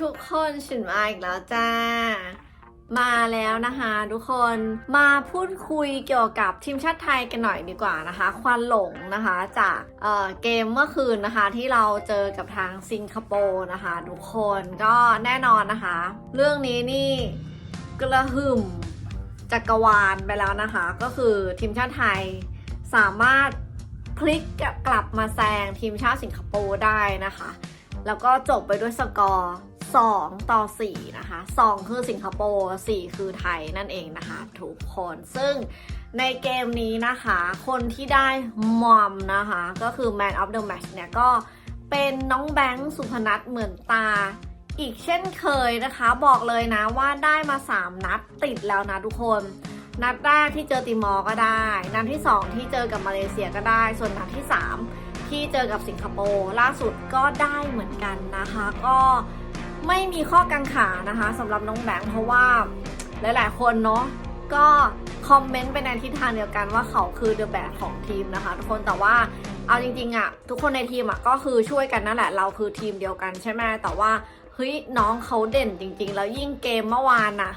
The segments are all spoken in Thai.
ทุกคนฉินมาอีกแล้วจ้า มาแล้วนะคะทุกคนมาพูดคุยเกี่ยวกับทีมชาติไทยกันหน่อยดีกว่านะคะ ควันหลงนะคะจากเเกมเมื่อคืนนะคะ ที่เราเจอกับทางสิงคโปร์นะคะทุกคนก็แน่นอนนะคะ เรื่องนี้นี่กระหึ่มจักรวาลไปแล้วนะคะ ก็คือทีมชาติไทยสามารถพลิกกลับมาแซงทีมชาติสิงคโปร์ได้นะคะ แล้วก็จบไปด้วยสกอร์ 2 ต่อ 4 นะคะ 2 คือสิงคโปร์ 4 คือไทยนั่นเองนะคะ ทุกคนซึ่งในเกมนี้นะคะ คนที่ได้มอมนะคะ ก็คือ Man of the Match เนี่ยก็เป็นน้องแบงค์สุพนัทเหมือนตาอีกเช่นเคยนะคะ บอกเลยนะว่าได้มา 3 นัดติดแล้วนะทุกคน นัดแรกที่เจอติมอร์ก็ได้ นัดที่ 2 ที่เจอกับมาเลเซียก็ได้ ส่วนนัดที่ 3 ที่เจอกับสิงคโปร์ล่าสุดก็ได้เหมือนกันนะคะ ก็ ไม่มีข้อกังขานะคะสำหรับน้องแบงค์เพราะว่าหลาย ๆ คนเนาะก็คอมเมนต์ไปในทิศทางเดียวกันว่าเขาคือเดอะแบกของทีมนะคะทุกคนแต่ว่าเอาจริง ๆอะ่ะทุกคนในทีมอะ่ะก็คือช่วยกันนั่นแหละเราคือทีมเดียวกันใช่ไหมแต่ว่าเฮ้ยน้องเขาเด่นจริง ๆ แล้วยิ่งเกมเมื่อวานน่ะ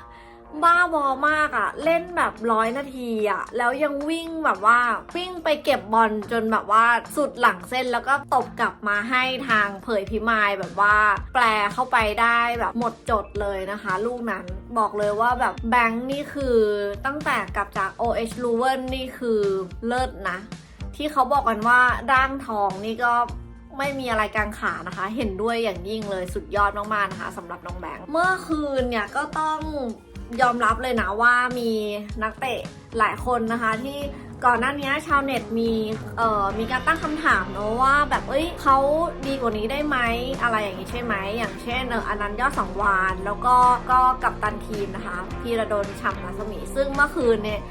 บ้าบอมากอะเล่นแบบร้อยนาทีอะแล้วยังวิ่งแบบว่าวิ่งไปเก็บบอลจนแบบว่าสุดหลังเส้นแล้วก็ตบกลับมาให้ทางเผยพิมายแบบว่า แปลเข้าไปได้แบบหมดจดเลยนะคะ ลูกนั้นบอกเลยว่าแบบแบงค์นี่คือตั้งแต่กลับจาก OH l u v e n นี่คือเลิศนะ ที่เขาบอกกันว่าร่างทองนี่ก็ไม่มีอะไรกางขานะคะ เห็นด้วยอย่างยิ่งเลยสุดยอดมากๆนะคะสำหรับน้องแบงค์เมื่อคืนเนี่ยก็ต้อง ยอมรับเลยนะว่ามีนักเตะหลายคนนะคะ ที่ก่อนหน้านี้ชาวเน็ตมีเอ่อมีการตั้งคำถามเนอะว่าแบบเอ้ยเขาดีกว่านี้ได้ไหมอะไรอย่างนี้ใช่ไหมอย่างเช่นเอออนันต์ยอดสังวานแล้วก็ก็กับตันทีมนะคะพีระดลฉ่ำรัศมี ซึ่งเมื่อคืนเนี่ย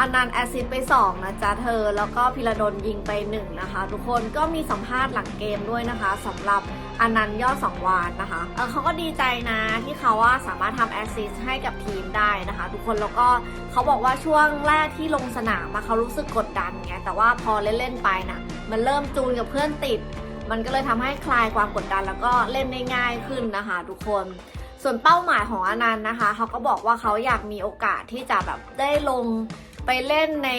อันนันต์แอซิสต์ไป 2 นะจ๊ะเธอ แล้วก็พิระดลยิงไป 1 นะคะ ทุกคนก็มีสัมภาษณ์หลังเกมด้วยนะคะสำหรับ อันนันต์ยอดสองวานนะคะเออเขาก็ดีใจนะที่เขาว่าสามารถทำแอสซิสต์ให้กับทีมได้นะคะ ทุกคนแล้วก็เขาบอกว่าช่วงแรกที่ลงสนามมาเขารู้สึกกดดันไงแต่ว่าพอเล่นๆไปนะมันเริ่มจูนกับเพื่อนติด มันก็เลยทำให้คลายความกดดันแล้วก็เล่นได้ง่ายขึ้นนะคะ ทุกคนส่วนเป้าหมายของอนันต์นะคะ เขาก็บอกว่าเขาอยากมีโอกาสที่จะแบบได้ลงไปเล่นใน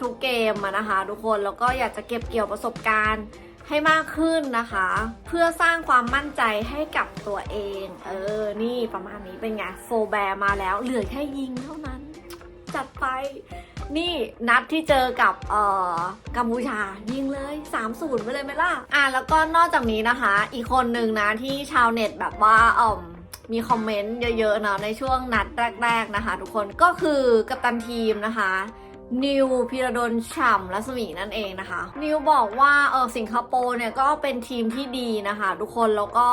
ทุกๆเกมนะคะ ทุกคนแล้วก็อยากจะเก็บเกี่ยวประสบการณ์ ให้มากขึ้นนะคะ เพื่อสร้างความมั่นใจให้กับตัวเอง เออ นี่ประมาณนี้เป็นไงโฟแบร์มาแล้ว เหลือแค่ยิงเท่านั้น จัดไป นี่นัดที่เจอกับเอ่อกัมพูชายิงเลย3-0ไปเลยไหมล่ะ อะแล้วก็นอกจากนี้นะคะ อีกคนหนึ่งนะที่ชาวเน็ตแบบว่าอ่อมมีคอมเมนต์เยอะๆเนาะในช่วงนัดแรก ๆนะคะ ทุกคนก็คือกัปตันทีมนะคะ นิวพีระดลฉ่ำรัศมีนั่นเองนะคะ นิวบอกว่าเออสิงคโปร์เนี่ยก็เป็นทีมที่ดีนะคะ ทุกคนแล้วก็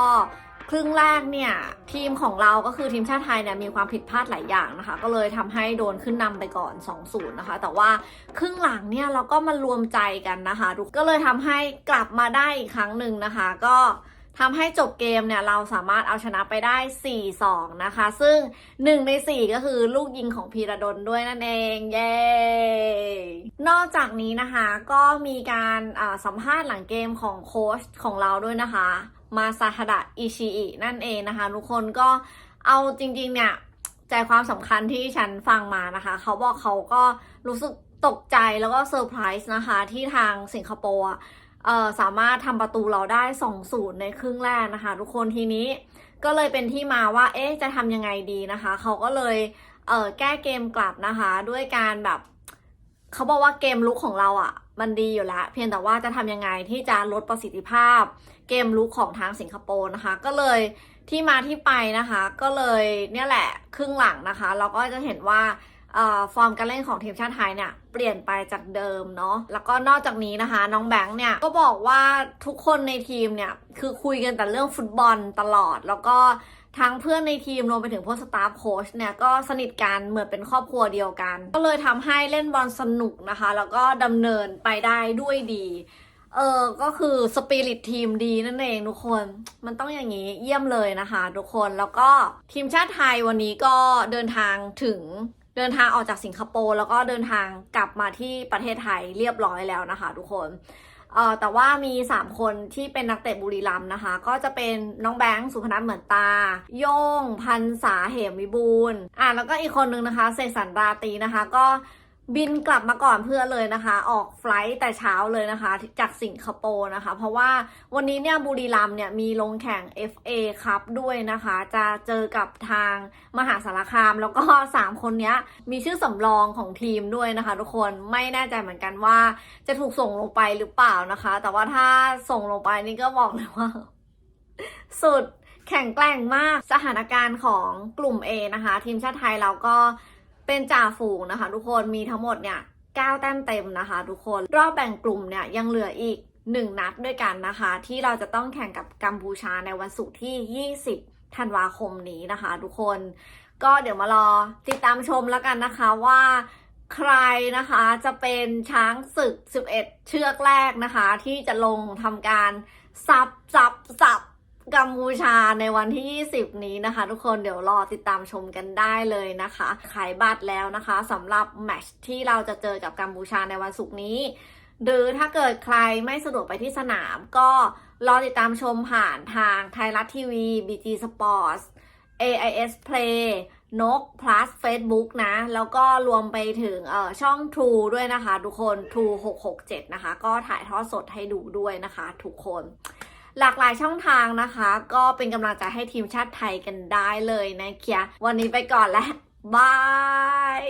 ครึ่งแรกเนี่ย ทีมของเราก็คือทีมชาติไทยเนี่ยมีความผิดพลาดหลายอย่างนะคะ ก็เลยทำให้โดนขึ้นนำไปก่อน 2-0 นะคะ แต่ว่าครึ่งหลังเนี่ยเราก็มารวมใจกันนะคะทุกก็เลยทำให้กลับมาได้อีกครั้งหนึ่งนะคะ ก็ ทำให้จบเกมเนี่ยเราสามารถเอาชนะไปได้ 4-2 นะคะ ซึ่ง 1 ใน 4 ก็คือลูกยิงของพีระดลด้วยนั่นเอง เย้ นอกจากนี้นะคะก็มีการสัมภาษณ์หลังเกมของโค้ชของเราด้วยนะคะ มาซาฮดะอิชิอินั่นเองนะคะ ทุกคนก็เอาจริง ๆ เนี่ยใจความสำคัญที่ฉันฟังมานะคะ เขาบอกเขาก็รู้สึกตกใจแล้วก็เซอร์ไพรส์นะคะ ที่ทางสิงคโปร์ สามารถทำประตูเราได้2-0ในครึ่งแรกนะคะ ทุกคนทีนี้ก็เลยเป็นที่มาว่า เอ๊ะจะทำยังไงดีนะคะ เขาก็เลยเออแก้เกมกลับนะคะ ด้วยการแบบเขาบอกว่าเกมลุกของเราอะ่ะ มันดีอยู่แล้ว เพียงแต่ว่าจะทำยังไงที่จะลดประสิทธิภาพ เกมลุกของทางสิงคโปร์นะคะ ก็เลยที่มาที่ไปนะคะ ก็เลยเนี่ยแหละครึ่งหลังนะคะ เราก็จะเห็นว่าฟอร์มการเล่นของทีมชาติไทยเนี่ยเปลี่ยนไปจากเดิมเนาะแล้วก็นอกจากนี้นะคะ น้องแบงค์เนี่ยก็บอกว่าทุกคนในทีมเนี่ยคือคุยกันแต่เรื่องฟุตบอลตลอด แล้วก็ทั้งเพื่อนในทีมรวมไปถึงพวกสตาฟโค้ชเนี่ยก็สนิทกันเหมือนเป็นครอบครัวเดียวกัน ก็เลยทำให้เล่นบอลสนุกนะคะ แล้วก็ดำเนินไปได้ด้วยดีเออ ก็คือสปิริตทีมดีนั่นเองทุกคน มันต้องอย่างนี้เยี่ยมเลยนะคะทุกคน แล้วก็ทีมชาติไทยวันนี้ก็เดินทางถึง เดินทางออกจากสิงคโปร์แล้วก็เดินทางกลับมาที่ประเทศไทยเรียบร้อยแล้วนะคะทุกคนเเออแต่ว่ามี 3 คนที่เป็นนักเตะบุรีรัมนะคะ ก็จะเป็นน้องแบงค์สุพนัทเหมือนตา โย่งพันษาเหมวิบูลอะแล้วก็อีกคนนึงนะคะ เสกสรรราตีนะคะ ก็ บินกลับมาก่อนเพื่อเลยนะคะ ออกไฟลท์แต่เช้าเลยนะคะ จากสิงคโปร์นะคะ เพราะว่าวันนี้เนี่ยบุรีรัมเนี่ยมีลงแข่ง FA ครับด้วยนะคะ จะเจอกับทางมหาสารคาม แล้วก็ 3 คนนี้มีชื่อสำรองของทีมด้วยนะคะ ทุกคนไม่แน่ใจเหมือนกันว่า จะถูกส่งลงไปหรือเปล่านะคะ แต่ว่าถ้าส่งลงไปนี่ก็บอกเลยว่า สุดแข่งแกร่งมากสถานการณ์ของกลุ่ม A นะคะ ทีมชาติไทยเราก็ เป็นจ่าฝูงนะคะ ทุกคนมีทั้งหมดเนี่ย9แต้มเต็มนะคะ ทุกคนรอบแบ่งกลุ่มเนี่ยยังเหลืออีก 1 นัดด้วยกันนะคะ ที่เราจะต้องแข่งกับกัมพูชาในวันศุกร์ที่ 20 ธันวาคมนี้นะคะ ทุกคนก็เดี๋ยวมารอติดตามชมแล้วกันนะคะว่าใครนะคะจะเป็นช้างศึก 11 เชือกแรกนะคะ ที่จะลงทำการสับสับสับ กัมพูชาในวันที่ 20 นี้นะคะ ทุกคนเดี๋ยวรอติดตามชมกันได้เลยนะคะ ขายบัตรแล้วนะคะสำหรับแมชที่เราจะเจอกับกัมพูชาในวันศุกร์นี้ หรือถ้าเกิดใครไม่สะดวกไปที่สนามก็รอติดตามชมผ่านทางไทยรัฐทีวี BG Sports AIS Play นก plus Facebook นะ แล้วก็รวมไปถึงเอ่อช่อง True ด้วยนะคะ ทุกคน True 667 นะคะ ก็ถ่ายทอดสดให้ดูด้วยนะคะ ทุกคน หลากหลายช่องทางนะคะ ก็เป็นกำลังใจให้ทีมชาติไทยกันได้เลยนะเคียวันนี้ไปก่อนแล้วบาย